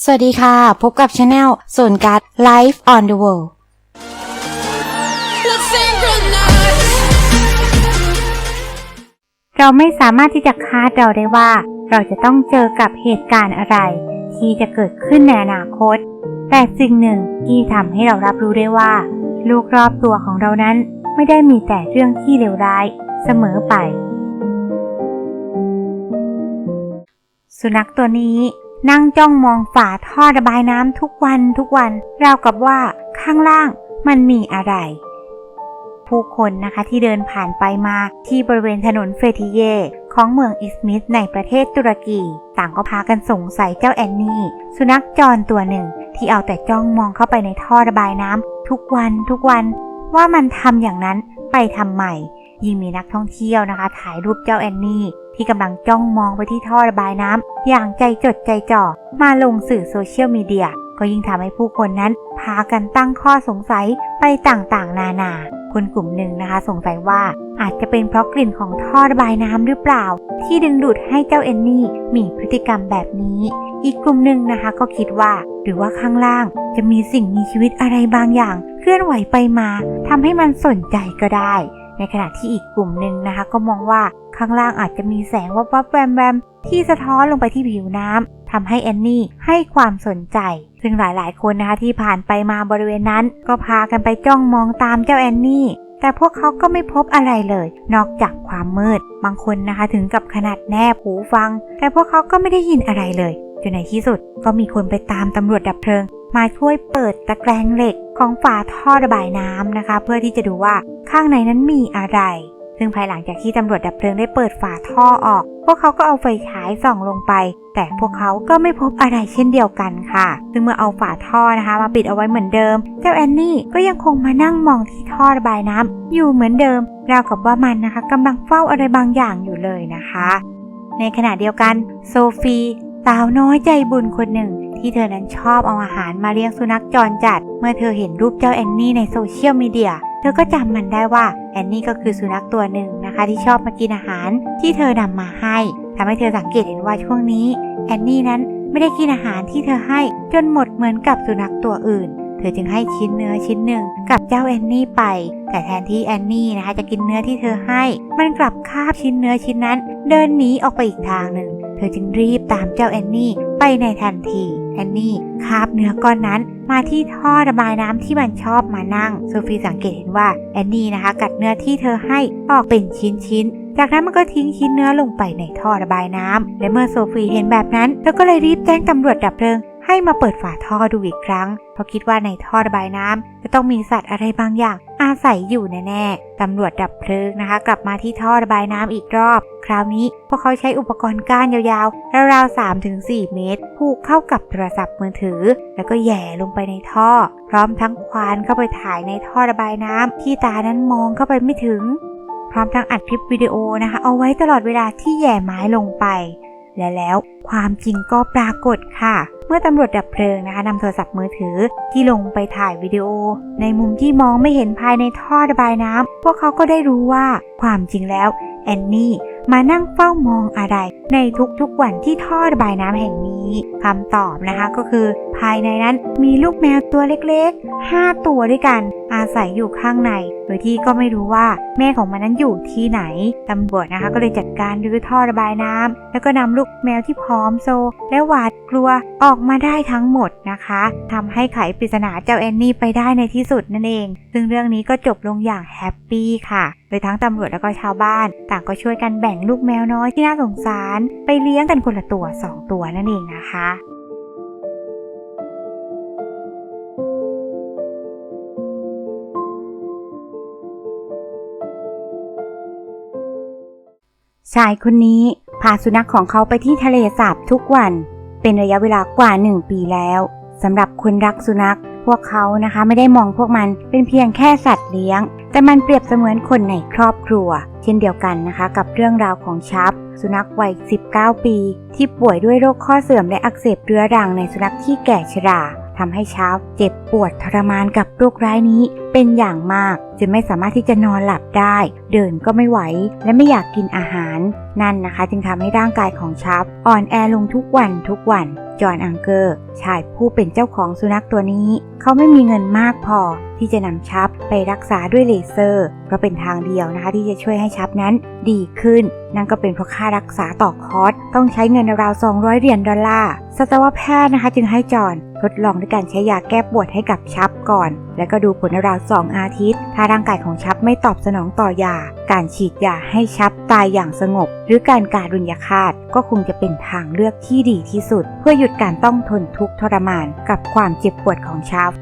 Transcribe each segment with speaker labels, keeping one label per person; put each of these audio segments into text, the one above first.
Speaker 1: สวัสดีค่ะ พบกับช anel ส่วนการ Life on the World
Speaker 2: เราไม่สามารถที่จะคาดเดาได้ว่า เราจะต้องเจอกับเหตุการณ์อะไร ที่จะเกิดขึ้นในอนาคต แต่สิ่งหนึ่งที่ทำให้เรารับรู้ได้ว่าลูกรอบตัวของเรานั้นไม่ได้มีแต่เรื่องที่เลวร้ายเสมอไป สุนัขตัวนี้ นั่งจ้องมองฝาท่อระบายน้ำทุกวันทุกวัน ราวกับว่าข้างล่างมันมีอะไร ผู้คนนะคะที่เดินผ่านไปมาที่บริเวณถนนเฟติเย ของเมืองอิสมิสในประเทศตุรกี ต่างก็พากันสงสัยเจ้าแอนนี่ สุนัขจรตัวหนึ่ง ที่เอาแต่จ้องมองเข้าไปในท่อระบายน้ำทุกวันทุกวันว่ามันทำอย่างนั้น ไปทำไมยิ่งมีนักท่องเที่ยวนะคะ ถ่ายรูปเจ้าแอนนี่ที่กำลังจ้องมองไปที่ท่อระบายน้ำอย่างใจจดใจจ่อมาลงสื่อโซเชียลมีเดียก็ยิ่งทำให้ผู้คนนั้นพากันตั้งข้อสงสัยไปต่างๆ นานา คนกลุ่มหนึ่งนะคะ สงสัยว่าอาจจะเป็นเพราะกลิ่นของท่อระบายน้ำหรือเปล่า ที่ดึงดูดให้เจ้าเอนนี่มีพฤติกรรมแบบนี้ อีกกลุ่มหนึ่งนะคะก็คิดว่า หรือว่าข้างล่างจะมีสิ่งมีชีวิตอะไรบางอย่าง เคลื่อนไหวไปมาทำให้มันสนใจก็ได้ ในขณะที่อีกกลุ่มหนึ่งนะคะ ก็มองว่าข้างล่างอาจจะมีแสงวับวับแวมแวมที่สะท้อนลงไปที่ผิวน้ำทำให้แอนนี่ให้ความสนใจ ซึ่งหลายๆ คนนะคะที่ผ่านไปมาบริเวณนั้น ก็พากันไปจ้องมองตามเจ้าแอนนี่แต่พวกเขาก็ไม่พบอะไรเลย นอกจากความมืด บางคนนะคะถึงกับขนาดแนบหูฟัง แต่พวกเขาก็ไม่ได้ยินอะไรเลยจนในที่สุดก็มีคนไปตามตำรวจดับเพลิง มาช่วยเปิดตะแกรงเหล็กของฝาท่อระบายน้ำนะคะ เพื่อที่จะดูว่าข้างในนั้นมีอะไร ซึ่งภายหลังจากที่ตำรวจดับเพลิงได้เปิดฝาท่อออก พวกเขาก็เอาไฟฉายส่องลงไป แต่พวกเขาก็ไม่พบอะไรเช่นเดียวกันค่ะ ซึ่งเมื่อเอาฝาท่อนะคะ มาปิดเอาไว้เหมือนเดิม เจ้าแอนนี่ก็ยังคงมานั่งมองที่ท่อระบายน้ำอยู่เหมือนเดิม ราวกับว่ามันนะคะกำลังเฝ้าอะไรบางอย่างอยู่เลยนะคะ ในขณะเดียวกันโซฟีสาวน้อยใจบุญคนหนึ่ง ที่เธอนั้นชอบเอาอาหารมาเลี้ยงสุนัขจรจัด เมื่อเธอเห็นรูปเจ้าแอนนี่ในโซเชียลมีเดียเธอก็จำมันได้ว่าแอนนี่ก็คือสุนัขตัวหนึ่งนะคะที่ชอบมากินอาหารที่เธอนำมาให้ทำให้เธอสังเกตเห็นว่าช่วงนี้แอนนี่นั้นไม่ได้กินอาหารที่เธอให้จนหมดเหมือนกับสุนัขตัวอื่น เธอจึงให้ชิ้นเนื้อชิ้นหนึ่งกับเจ้าแอนนี่ไป แต่แทนที่แอนนี่นะคะจะกินเนื้อที่เธอให้ มันกลับคาบชิ้นเนื้อชิ้นนั้น เดินหนีออกไปอีกทางหนึ่ง เธอจึงรีบตามเจ้าแอนนี่ไปในทันที แอนนี่คาบเนื้อก้อนนั้นมาที่ท่อระบายน้ำที่มันชอบมานั่งโซฟีสังเกตเห็นว่าแอนนี่นะคะ กัดเนื้อที่เธอให้ออกเป็นชิ้นๆจากนั้นมันก็ทิ้งชิ้นเนื้อลงไปในท่อระบายน้ำและเมื่อโซฟีเห็นแบบนั้น เธอก็เลยรีบแจ้งตำรวจดับเพลิง ให้มาเปิดฝาท่อดูอีกครั้ง เพราะคิดว่าในท่อระบายน้ำจะต้องมีสัตว์อะไรบางอย่าง อาศัยอยู่แน่ๆตำรวจดับเพลิงนะคะ กลับมาที่ท่อระบายน้ำอีกรอบ คราวนี้พวกเขาใช้อุปกรณ์ก้านยาวๆราวๆ3-4 เมตร ผูกเข้ากับโทรศัพท์มือถือ แล้วก็แย่ลงไปในท่อ พร้อมทั้งควานเข้าไปถ่ายในท่อระบายน้ำที่ตานั้นมองเข้าไปไม่ถึง พร้อมทั้งอัดคลิปวิดีโอนะคะ เอาไว้ตลอดเวลาที่แย่ไม้ลงไป และแล้วความจริงก็ปรากฏค่ะ มื่อตำรวจดับเพลิงนะคะนำโทรศัพท์มือถือที่ลงไปถ่ายวิดีโอ ในมุมที่มองไม่เห็นภายในท่อระบายน้ำพวกเขาก็ได้รู้ว่าความจริงแล้วแอนนี่มานั่งเฝ้ามองอะไรในทุกๆวันที่ท่อระบายน้ำแห่งนี้นี้คำตอบนะคะก็คือ ภายในนั้นมีลูกแมวตัวเล็กๆ 5 ตัวด้วยกัน อาศัยอยู่ข้างใน โดยที่ก็ไม่รู้ว่าแม่ของมันนั้นอยู่ที่ไหนตำรวจนะคะก็เลยจัดการรื้อท่อระบายน้ำแล้วก็นำลูกแมวที่พร้อมโซ และหวาดกลัวออกมาได้ทั้งหมดนะคะทำให้ไขปริศนาเจ้าแอนนี่ไปได้ในที่สุดนั่นเอง ซึ่งเรื่องนี้ก็จบลงอย่างแฮปปี้ค่ะโดยทั้งตำรวจแล้วก็ชาวบ้าน ต่างก็ช่วยกันแบ่งลูกแมวน้อยที่น่าสงสาร ไปเลี้ยงกันคนละตัว 2 ตัวนั่นเองนะคะ ชายคนนี้พาสุนัขของเขาไปที่ทะเลสาบทุกวัน เป็นระยะเวลากว่า1ปีแล้วสำหรับคนรักสุนัข พวกเขานะคะไม่ได้มองพวกมันเป็นเพียงแค่สัตว์เลี้ยง แต่มันเปรียบเสมือนคนในครอบครัว เช่นเดียวกันนะคะ กับเรื่องราวของชับ สุนัขวัย 19 ปี ที่ป่วยด้วยโรคข้อเสื่อมและอักเสบเรื้อรังในสุนัขที่แก่ชรา ทำให้เช้าเจ็บปวดทรมานกับโรคร้ายนี้เป็นอย่างมากจนไม่สามารถที่จะนอนหลับได้ เดินก็ไม่ไหว และไม่อยากกินอาหาร นั่นนะคะ จึงทำให้ร่างกายของชับอ่อนแอลงทุกวันทุกวันจอห์นอังเกอร์ชายผู้เป็นเจ้าของสุนัขตัวนี้ เขาไม่มีเงินมากพอที่จะนำชับไปรักษาด้วยเลเซอร์ เพราะเป็นทางเดียวนะคะที่จะช่วยให้ชับนั้นดีขึ้น นั่นก็เป็นเพราะค่ารักษาต่อคอร์สต้องใช้เงินราว 200 เหรียญดอลลาร์สัตวแพทย์นะคะจึงให้จอห์น ทดลองด้วยการใช้ยาแก้ปวดให้กับชับก่อน แล้วก็ดูผลราวๆ2อาทิตย์ ถ้าร่างกายของชับไม่ตอบสนองต่อยา การฉีดยาให้ชับตายอย่างสงบ หรือการการุญยฆาตก็คงจะเป็นทางเลือกที่ดีที่สุด เพื่อหยุดการต้องทนทุกข์ทรมาน กับความเจ็บปวดของชับ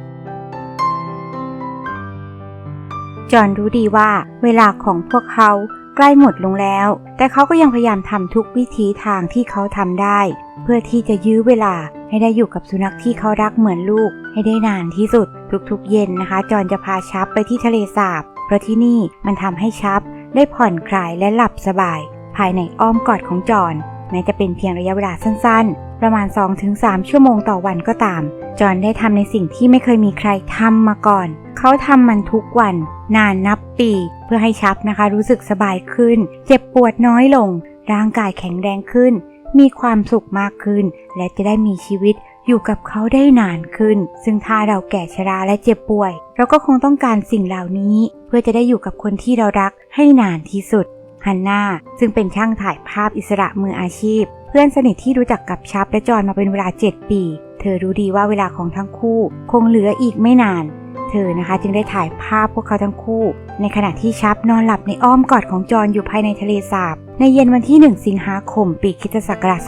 Speaker 2: จอห์นรู้ดีว่าเวลาของพวกเขา ใกล้หมดลงแล้ว แต่เขาก็ยังพยายามทำทุกวิธีทางที่เขาทำได้ เพื่อที่จะยื้อเวลาให้ได้อยู่กับสุนัขที่เขารักเหมือนลูก ให้ได้นานที่สุด ทุกๆ เย็นนะคะ จอนจะพาชับไปที่ทะเลสาบ เพราะที่นี่มันทำให้ชับ ได้ผ่อนคลายและหลับสบาย ภายในอ้อมกอดของจอนแม้จะเป็นเพียงระยะเวลาสั้นๆ ประมาณ 2-3 ชั่วโมงต่อวันก็ตาม จอห์นได้ทำในสิ่งที่ไม่เคยมีใครทำมาก่อน เขาทำมันทุกวัน นานนับปี เพื่อให้ชับนะคะ รู้สึกสบายขึ้น เจ็บปวดน้อยลง ร่างกายแข็งแรงขึ้น มีความสุขมากขึ้น และจะได้มีชีวิตอยู่กับเขาได้นานขึ้น ซึ่งถ้าเราแก่ชราและเจ็บป่วย เราก็คงต้องการสิ่งเหล่านี้ เพื่อจะได้อยู่กับคนที่เรารักให้นานที่สุดฮันนาซึ่งเป็นช่างถ่ายภาพอิสระมืออาชีพ เพื่อนสนิทที่รู้จักกับชับและจอห์นมาเป็นเวลา 7 ปี เธอรู้ดีว่าเวลาของทั้งคู่คงเหลืออีกไม่นาน เธอนะคะจึงได้ถ่ายภาพพวกเขาทั้งคู่ ในขณะที่ชับนอนหลับในอ้อมกอดของจอห์นอยู่ภายในทะเลสาบ ในเย็นวันที่ 1 สิงหาคม ปีคริสตศักราช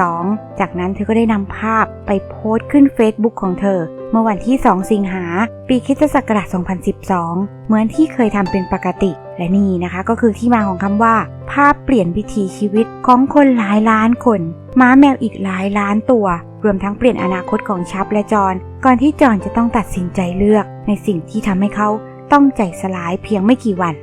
Speaker 2: 2012 จากนั้นเธอก็ได้นำภาพไปโพสต์ขึ้นเฟซบุ๊กของเธอ เมื่อวันที่ 2 สิงหา ปีคริสตศักราช 2012 เหมือนที่เคยทำเป็นปกติ และนี่นะคะก็คือที่มาของคำว่า ภาพเปลี่ยนวิถีชีวิตของคนหลายล้านคนม้าแมวอีกหลายล้านตัว รวมทั้งเปลี่ยนอนาคตของชับและจอห์นก่อนที่จอห์นจะต้องตัดสินใจเลือก ในสิ่งที่ทำให้เขาต้องใจสลายเพียงไม่กี่วัน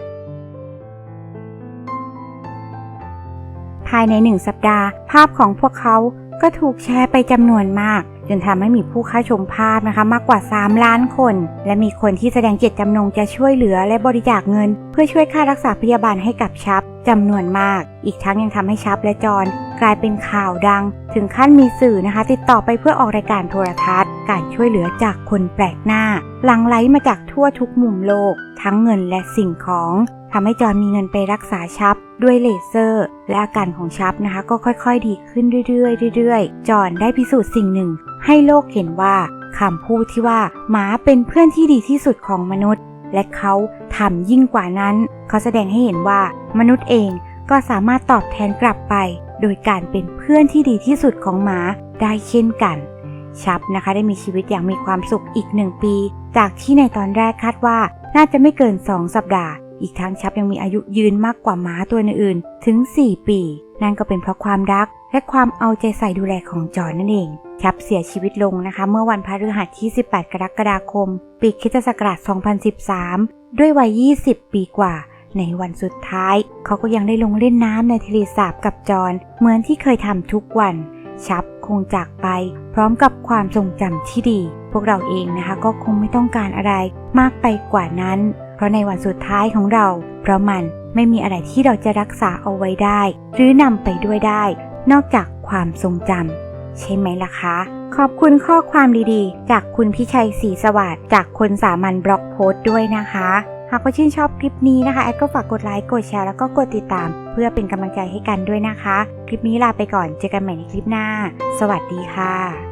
Speaker 2: ภายในหนึ่งสัปดาห์ ภาพของพวกเขา ก็ถูกแชร์ไปจำนวนมาก จนทำให้มีผู้เข้าชมภาพนะคะมากกว่า 3 ล้านคน และมีคนที่แสดงเจตจำนงจะช่วยเหลือและบริจาคเงิน เพื่อช่วยค่ารักษาพยาบาลให้กับชับจำนวนมาก อีกทั้งยังทำให้ชับและจอนกลายเป็นข่าวดัง ถึงขั้นมีสื่อนะคะ ติดต่อไปเพื่อออกรายการโทรทัศน์ การช่วยเหลือจากคนแปลกหน้าหลังไหลมาจากทั่วทุกมุมโลก ทั้งเงินและสิ่งของ ทำให้จอนมีเงินไปรักษาชับด้วยเลเซอร์ และอาการของชับนะคะ ก็ค่อยๆ ดีขึ้นเรื่อยๆเรื่อยๆ จอนได้พิสูจน์สิ่งหนึ่ง ให้โลกเห็นว่าคำพูดที่ว่าหมาเป็นเพื่อนที่ดีที่สุดของมนุษย์ และเขาทำยิ่งกว่านั้น เขาแสดงให้เห็นว่ามนุษย์เองก็สามารถตอบแทนกลับไป โดยการเป็นเพื่อนที่ดีที่สุดของหมาได้เช่นกัน ชับนะคะได้มีชีวิตอย่างมีความสุขอีกหนึ่งปี จากที่ในตอนแรกคาดว่าน่าจะไม่เกิน 2 สัปดาห์ อีกทั้งชับยังมีอายุยืนมากกว่าหมาตัวอื่นๆ ถึง 4 ปี นั่นก็เป็นเพราะความรัก และความเอาใจใส่ดูแลของจอห์นนั่นเอง ชับเสียชีวิตลงนะคะ เมื่อวันพฤหัสที่ 18 กรกฎาคม ปีคิศักราช 2013 ด้วยวัย 20 ปีกว่า ในวันสุดท้าย เขาก็ยังได้ลงเล่นน้ำในทะเลสาบกับจอห์นเหมือนที่เคยทำทุกวัน ชับคงจากไป พร้อมกับความทรงจำที่ดี พวกเราเองนะคะ ก็คงไม่ต้องการอะไรมากไปกว่านั้น เพราะในวันสุดท้ายของเรา เพราะมันไม่มีอะไรที่เราจะรักษาเอาไว้ได้ หรือนำไปด้วยได้ นอกจากความทรงจำใช่ไหมล่ะคะ ขอบคุณข้อความดีๆ จากคุณพิชัยศรีสวัสดิ์จากคนสามัญบล็อกโพสต์ด้วยนะคะหากว่าชื่นชอบคลิปนี้นะคะแอดก็ฝากกดไลค์ กดแชร์ แล้วก็กดติดตาม เพื่อเป็นกำลังใจให้กันด้วยนะคะ คลิปนี้ลาไปก่อน เจอกันใหม่ในคลิปหน้า สวัสดีค่ะ